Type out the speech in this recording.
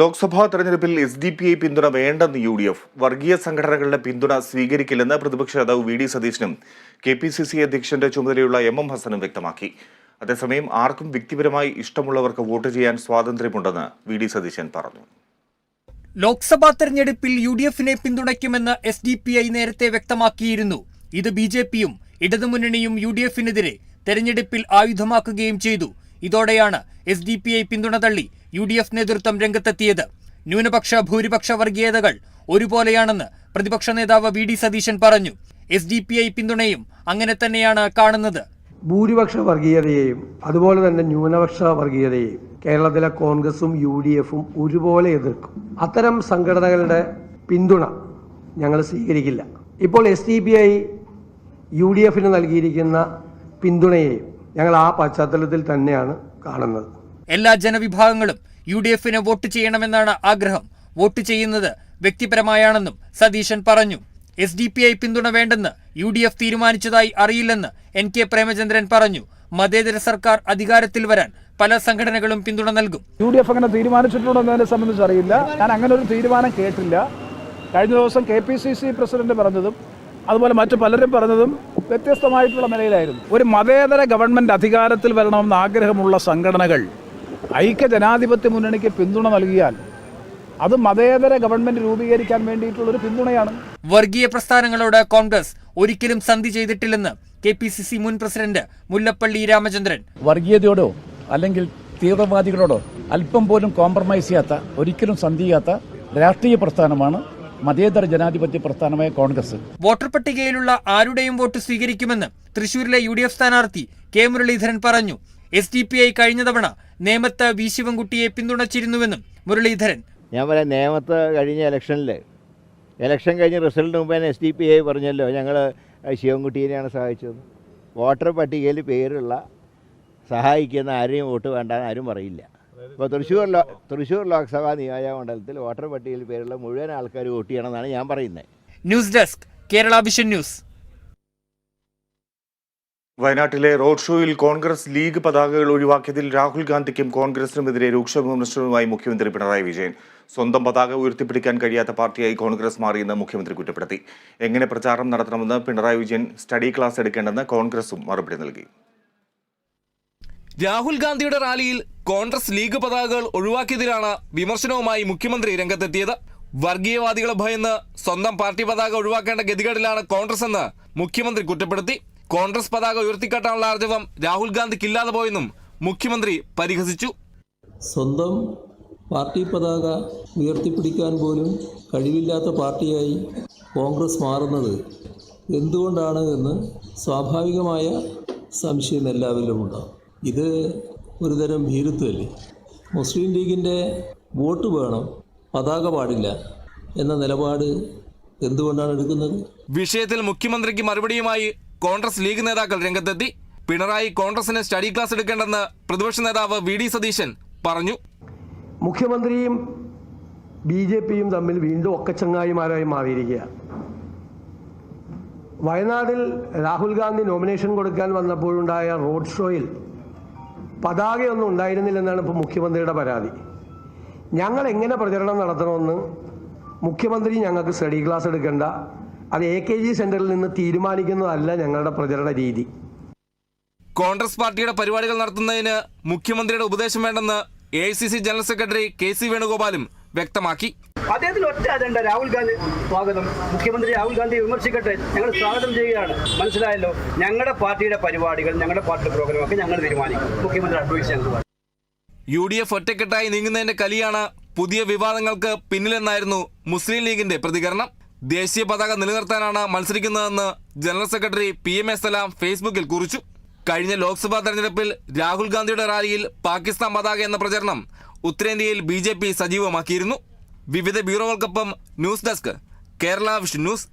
ലോക്സഭാ തെരഞ്ഞെടുപ്പിൽ S D P I പിന്തുണ വേണ്ടെന്ന് യു ഡി എഫ്. വർഗീയ സംഘടനകളുടെ പിന്തുണ സ്വീകരിക്കില്ലെന്ന് പ്രതിപക്ഷ നേതാവ് വി ഡി സതീശനും കെ പി സി സി അധ്യക്ഷന്റെ ചുമതലയുള്ള എം എം ഹസനും വ്യക്തമാക്കി. അതേസമയം ആർക്കും വ്യക്തിപരമായി ഇഷ്ടമുള്ളവർക്ക് വോട്ട് ചെയ്യാൻ സ്വാതന്ത്ര്യമുണ്ടെന്ന് വി ഡി സതീശൻ പറഞ്ഞു. ലോക്സഭാ തെരഞ്ഞെടുപ്പിൽ യു ഡി എഫിനെ പിന്തുണയ്ക്കുമെന്ന് എസ് ഡി പി ഐ നേരത്തെ വ്യക്തമാക്കിയിരുന്നു. ഇത് ബി ജെ പിയും ഇടതുമുന്നണിയും യു ഡി എഫിനെതിരെ തെരഞ്ഞെടുപ്പിൽ ആയുധമാക്കുകയും ചെയ്തു. ഇതോടെയാണ് എസ് ഡി പി ഐ പിന്തുണ തള്ളി യു ഡി എഫ് നേതൃത്വം രംഗത്തെത്തിയത്. ന്യൂനപക്ഷ ഭൂരിപക്ഷ വർഗീയതകൾ ഒരുപോലെയാണെന്ന് പ്രതിപക്ഷ നേതാവ് വി ഡി സതീശൻ പറഞ്ഞു. എസ് ഡി പി ഐ പിന്തുണയും അങ്ങനെ തന്നെയാണ് കാണുന്നത്. ഭൂരിപക്ഷ വർഗീയതയെയും അതുപോലെ തന്നെ ന്യൂനപക്ഷ വർഗീയതയെയും കേരളത്തിലെ കോൺഗ്രസും യു ഡി എഫും ഒരുപോലെ എതിർക്കും. അത്തരം സംഘടനകളുടെ പിന്തുണ ഞങ്ങൾ സ്വീകരിക്കില്ല. ഇപ്പോൾ S D P I U D എഫിന് നൽകിയിരിക്കുന്ന പിന്തുണയെയും ഞങ്ങൾ ആ പശ്ചാത്തലത്തിൽ തന്നെയാണ് കാണുന്നത്. എല്ലാ ജനവിഭാഗങ്ങളും യു ഡി എഫിന് വോട്ട് ചെയ്യണമെന്നാണ് ആഗ്രഹം. വോട്ട് ചെയ്യുന്നത് വ്യക്തിപരമായാണെന്നും സതീശൻ പറഞ്ഞു. എസ് ഡി പി ഐ പിന്തുണ വേണ്ടെന്ന് യു ഡി എഫ് തീരുമാനിച്ചതായി അറിയില്ലെന്ന് എൻ കെ പ്രേമചന്ദ്രൻ പറഞ്ഞു. മതേതര സർക്കാർ അധികാരത്തിൽ വരാൻ പല സംഘടനകളും പിന്തുണ നൽകും. യു ഡി എഫ് അങ്ങനെ തീരുമാനിച്ചിട്ടുണ്ടോ എന്നതിനെ സംബന്ധിച്ച് അറിയില്ല. ഞാൻ അങ്ങനെ ഒരു തീരുമാനം കേട്ടില്ല. കഴിഞ്ഞ ദിവസം K P C C president പറഞ്ഞതും അതുപോലെ മറ്റു പലരും പറഞ്ഞതും വ്യത്യസ്തമായിട്ടുള്ള നിലയിലായിരുന്നു. ഒരു മതേതര ഗവൺമെന്റ് അധികാരത്തിൽ വരണമെന്ന് ആഗ്രഹമുള്ള സംഘടനകൾ ഐക്യ ജനാധിപത്യ മുന്നണിക്ക് പിന്തുണ നൽകിയാൽ അത് മതേതര ഗവൺമെന്റ് രൂപീകരിക്കാൻ വേണ്ടിയിട്ടുള്ള ഒരു പിന്തുണയാണ്. വർഗീയ പ്രസ്ഥാനങ്ങളോട് കോൺഗ്രസ് ഒരിക്കലും സന്ധി ചെയ്തിട്ടില്ലെന്ന് കെ പി സി സി മുൻ പ്രസിഡന്റ് മുല്ലപ്പള്ളി രാമചന്ദ്രൻ. വർഗീയതയോടോ അല്ലെങ്കിൽ തീവ്രവാദികളോടോ അല്പം പോലും കോംപ്രമൈസ് ചെയ്യാത്ത ഒരിക്കലും സന്ധി ചെയ്യാത്ത രാഷ്ട്രീയ പ്രസ്ഥാനമാണ് മതേതര ജനാധിപത്യ പ്രസ്ഥാനമായ കോൺഗ്രസ്. വോട്ടർ പട്ടികയിലുള്ള ആരുടെയും വോട്ട് സ്വീകരിക്കുമെന്ന് തൃശൂരിലെ യു ഡി എഫ് സ്ഥാനാർത്ഥി കെ മുരളീധരൻ പറഞ്ഞു. എസ് ഡി പി ഐ കഴിഞ്ഞ തവണ നേമത്ത് വി ശിവൻകുട്ടിയെ പിന്തുണച്ചിരുന്നുവെന്നും മുരളീധരൻ. ഞാൻ പറയാം നേമത്ത് കഴിഞ്ഞ ഇലക്ഷനിൽ ഇലക്ഷൻ കഴിഞ്ഞ റിസൾട്ട് മുമ്പ് തന്നെ എസ് ഡി പി ഐ പറഞ്ഞല്ലോ ഞങ്ങൾ ശിവൻകുട്ടീനെയാണ് സഹായിച്ചത്. വോട്ടർ പട്ടികയിൽ പേരുള്ള സഹായിക്കുന്ന ആരെയും വോട്ട് വേണ്ട ആരും പറയില്ല. ഇപ്പോൾ തൃശ്ശൂർ ലോ തൃശ്ശൂർ ലോക്സഭാ നിയോജക മണ്ഡലത്തിൽ വോട്ടർ പട്ടികയിൽ പേരുള്ള മുഴുവൻ ആൾക്കാർ വോട്ട് ചെയ്യണമെന്നാണ് ഞാൻ പറയുന്നത് news desk Kerala vision news. വയനാട്ടിലെ റോഡ് ഷോയിൽ കോൺഗ്രസ് ലീഗ് പതാകകൾ ഒഴിവാക്കിയതിൽ രാഹുൽ ഗാന്ധിക്കും കോൺഗ്രസിനുമെതിരെ രൂക്ഷ വിമർശനവുമായി മുഖ്യമന്ത്രി പിണറായി വിജയൻ. സ്വന്തം പതാക ഉയർത്തിപ്പിടിക്കാൻ കഴിയാത്ത പാർട്ടിയായി കോൺഗ്രസ് മാറിയെന്ന് മുഖ്യമന്ത്രി കുറ്റപ്പെടുത്തി. എങ്ങനെ പ്രചാരണം നടത്തണമെന്ന് പിണറായി വിജയൻ സ്റ്റഡി ക്ലാസ് എടുക്കേണ്ടെന്ന് കോൺഗ്രസും മറുപടി നൽകി. രാഹുൽ ഗാന്ധിയുടെ റാലിയിൽ കോൺഗ്രസ് ലീഗ് പതാകകൾ ഒഴിവാക്കിയതിലാണ് വിമർശനവുമായി മുഖ്യമന്ത്രി രംഗത്തെത്തിയത്. വർഗീയവാദികളെ ഭയന്ന് സ്വന്തം പാർട്ടി പതാക ഒഴിവാക്കേണ്ട ഗതികേടിലാണ് കോൺഗ്രസ് എന്ന് മുഖ്യമന്ത്രി കുറ്റപ്പെടുത്തി. കോൺഗ്രസ് പതാക ഉയർത്തിക്കാട്ടാനുള്ള ആർജവം രാഹുൽ ഗാന്ധിക്കില്ലാതെ പോയെന്നും മുഖ്യമന്ത്രി പരിഹസിച്ചു. സ്വന്തം പാർട്ടി പതാക ഉയർത്തിപ്പിടിക്കാൻ പോലും കഴിവില്ലാത്ത പാർട്ടിയായി കോൺഗ്രസ് മാറുന്നത് എന്തുകൊണ്ടാണ് എന്ന് സ്വാഭാവികമായ സംശയം എല്ലാവരിലും ഉണ്ടാകും ഇത് ഒരുതരം ഭീരുത്വമല്ലേ? മുസ്ലിം ലീഗിന്റെ വോട്ട് വേണം? പതാക പാടില്ല എന്ന നിലപാട് എന്തുകൊണ്ടാണ് എടുക്കുന്നത്? വിഷയത്തിൽ മുഖ്യമന്ത്രിക്ക് മറുപടിയുമായി കോൺഗ്രസ് ലീഗ് നേതാക്കൾ രംഗത്തെത്തി. പിണറായി കോൺഗ്രസിന് സ്റ്റഡി ക്ലാസ് എടുക്കേണ്ടെന്ന് പ്രതിപക്ഷ നേതാവ് വി ഡി സതീശൻ പറഞ്ഞു. മുഖ്യമന്ത്രിയും ബി ജെ പിയും തമ്മിൽ വീണ്ടും ഒക്കച്ചങ്ങായിമാരായി മാറിയിരിക്കുക. വയനാട്ടിൽ രാഹുൽ ഗാന്ധി നോമിനേഷൻ കൊടുക്കാൻ വന്നപ്പോഴുണ്ടായ റോഡ് ഷോയിൽ പതാകയൊന്നും ഉണ്ടായിരുന്നില്ലെന്നാണ് ഇപ്പോൾ മുഖ്യമന്ത്രിയുടെ പരാതി. ഞങ്ങൾ എങ്ങനെ പ്രചരണം നടത്തണമെന്ന് മുഖ്യമന്ത്രി ഞങ്ങൾക്ക് സ്റ്റഡി ക്ലാസ് എടുക്കേണ്ട. അത് എ കെ ജി സെന്ററിൽ നിന്ന് തീരുമാനിക്കുന്നതല്ല ഞങ്ങളുടെ പ്രചരണ രീതി. കോൺഗ്രസ് പാർട്ടിയുടെ പരിപാടികൾ നടത്തുന്നതിന് മുഖ്യമന്ത്രിയുടെ ഉപദേശം വേണ്ടെന്ന് A general secretary K C വേണുഗോപാലും വ്യക്തമാക്കി. അദ്ദേഹത്തിന് ഒറ്റ അജണ്ട രാഹുൽ ഗാന്ധി സ്വാഗതം. മുഖ്യമന്ത്രി രാഹുൽ ഗാന്ധി വിമർശിക്കട്ടെ. ഞങ്ങൾ സ്വാഗതം ചെയ്യുകയാണ്. മനസ്സിലായല്ലോ? ഞങ്ങളുടെ പാർട്ടിയുടെ പരിപാടികൾ ഞങ്ങളുടെ പാർട്ടിയുടെ പ്രോഗ്രാമൊക്കെ ഞങ്ങൾ തീരുമാനിക്കും. മുഖ്യമന്ത്രി അഡ്വൈസ് ചെയ്യാൻ യു ഡി എഫ് ഒറ്റക്കെട്ടായി നീങ്ങുന്നതിന്റെ കലിയാണ് പുതിയ വിവാദങ്ങൾക്ക് പിന്നിലെന്നായിരുന്നു മുസ്ലിം ലീഗിന്റെ പ്രതികരണം. ദേശീയ പതാക നിലനിർത്താനാണ് മത്സരിക്കുന്നതെന്ന് general secretary P M S Salam ഫേസ്ബുക്കിൽ കുറിച്ചു. കഴിഞ്ഞ ലോക്സഭാ തെരഞ്ഞെടുപ്പിൽ രാഹുൽ ഗാന്ധിയുടെ റാലിയിൽ പാകിസ്ഥാൻ പതാക എന്ന പ്രചരണം ഉത്തരേന്ത്യയിൽ ബി സജീവമാക്കിയിരുന്നു. വിവിധ ബ്യൂറോകൾക്കൊപ്പം news desk Kerala Vision news